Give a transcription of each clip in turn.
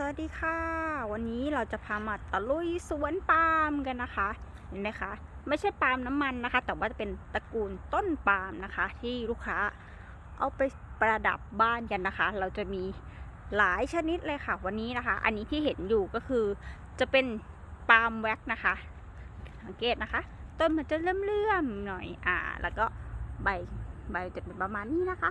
สวัสดีค่ะ วันนี้เราจะพามาตะลุยสวนปาล์มกันนะคะเห็นไหมคะ ไม่ใช่ปาล์มน้ำมันนะคะ แต่ว่าจะเป็นตระกูลต้นปาล์มนะคะ ที่ลูกค้าเอาไปประดับบ้านกันนะคะ เราจะมีหลายชนิดเลยค่ะ วันนี้นะคะ อันนี้ที่เห็นอยู่ก็คือจะเป็นปาล์มแว็กนะคะสังเกตนะคะ ต้นมันจะเลื่อมๆหน่อยอ่า แล้วก็ใบใบจะเป็นประมาณนี้นะคะ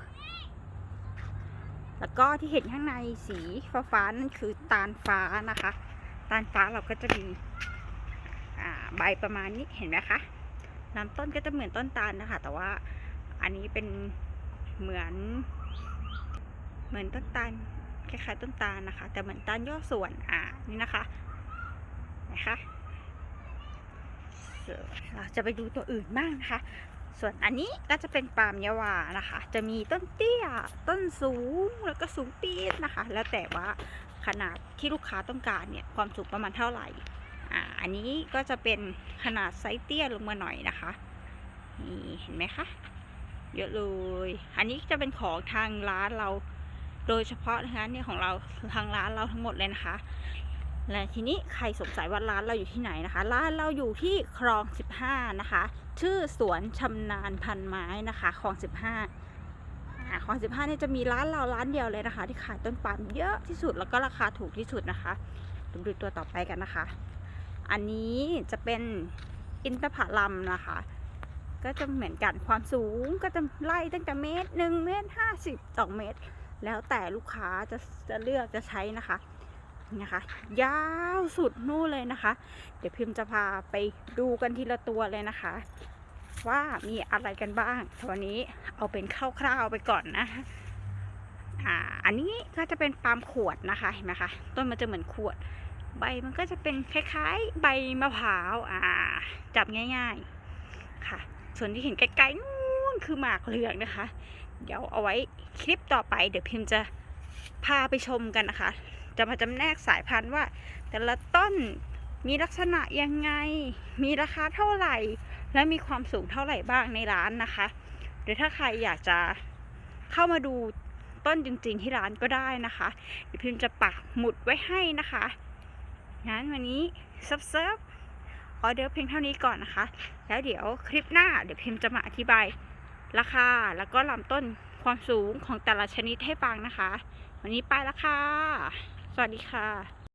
แล้วก็ที่เห็นข้างในสีฟ้าฟ้าๆนั่นคือตาลฟ้านะคะ ตาลฟ้าเราก็จะมีใบประมาณนี้เห็นไหมคะลำต้นก็จะเหมือนต้นตาลนะคะ แต่ว่าอันนี้เป็นเหมือน เหมือนต้นตาลคล้ายๆต้นตาลนะคะ แต่เหมือนตาลย่อส่วนอ่านี่นะคะนะคะเราจะไปดูตัวอื่นบ้างนะคะ ส่วนอันนี้ก็จะเป็นปาล์มยาวานะคะ จะมีต้นเตี้ย ต้นสูง แล้วก็สูงปี๊ดนะคะ แล้วแต่ว่าขนาดที่ลูกค้าต้องการเนี่ย ความสูงประมาณเท่าไหร่ อ่า อันนี้ก็จะเป็นขนาดไซส์เตี้ยลงมาหน่อยนะคะ นี่เห็นไหมคะ เยอะเลย อันนี้จะเป็นของทางร้านเรา โดยเฉพาะนะคะเนี่ยของเราทางร้านเราทั้งหมดเลยนะคะ และทีนี้ใครสงสัยว่าร้านเราอยู่ที่ไหนนะคะ ร้านเราอยู่ที่คลอง 15 นะคะ ชื่อสวนชำนาญพันไม้นะคะคลอง 15อ่าคลอง15เนี่ยจะมีร้านเราร้านเดียวเลยนะคะ ที่ขายต้นปาล์มเยอะที่สุดแล้วก็ราคาถูกที่สุดนะคะดูดูตัวต่อไปกันนะคะ อันนี้จะเป็นอินทผลัมนะคะ ก็จะเหมือนกันความสูงก็จะไล่ตั้งแต่เมตรหนึ่งเมตรห้าสิบสองเมตร แล้วแต่ลูกค้าจะจะเลือกจะใช้นะคะ นะคะ ยาวสุดนู่นเลยนะคะ เดี๋ยวพิมพ์จะพาไปดูกันทีละตัวเลยนะคะ ว่ามีอะไรกันบ้างวันนี้เอาเป็นคร่าวๆไปก่อนนะอ่าอันนี้ก็จะเป็นปาล์มขวดนะคะเห็นไหมคะต้นมันจะเหมือนขวด ใบมันก็จะเป็นคล้ายๆ ใบมะพร้าวอ่าจับง่าย ๆค่ะ ส่วนที่เห็นไกลๆนู่นคือหมากเหลืองนะคะ เดี๋ยวเอาไว้คลิปต่อไป เดี๋ยวพิมพ์จะพาไปชมกันนะคะ จะมาจำแนกสายพันธุ์ว่า แต่ละต้นมีลักษณะยังไง มีราคาเท่าไหร่ และมีความสูงเท่าไหร่บ้างในร้านนะคะ หรือถ้าใครอยากจะเข้ามาดูต้นจริงๆที่ร้านก็ได้นะคะเดี๋ยวพิมจะปักหมุดไว้ให้นะคะงั้นวันนี้ซับเซิร์ฟออเดอร์เพียงเท่านี้ก่อนนะคะ แล้วเดี๋ยวคลิปหน้าเดี๋ยวพิมพ์จะมาอธิบายราคาแล้วก็ลำต้นความสูงของแต่ละชนิดให้ฟังนะคะ วันนี้ไปแล้วค่ะ สวัสดีค่ะ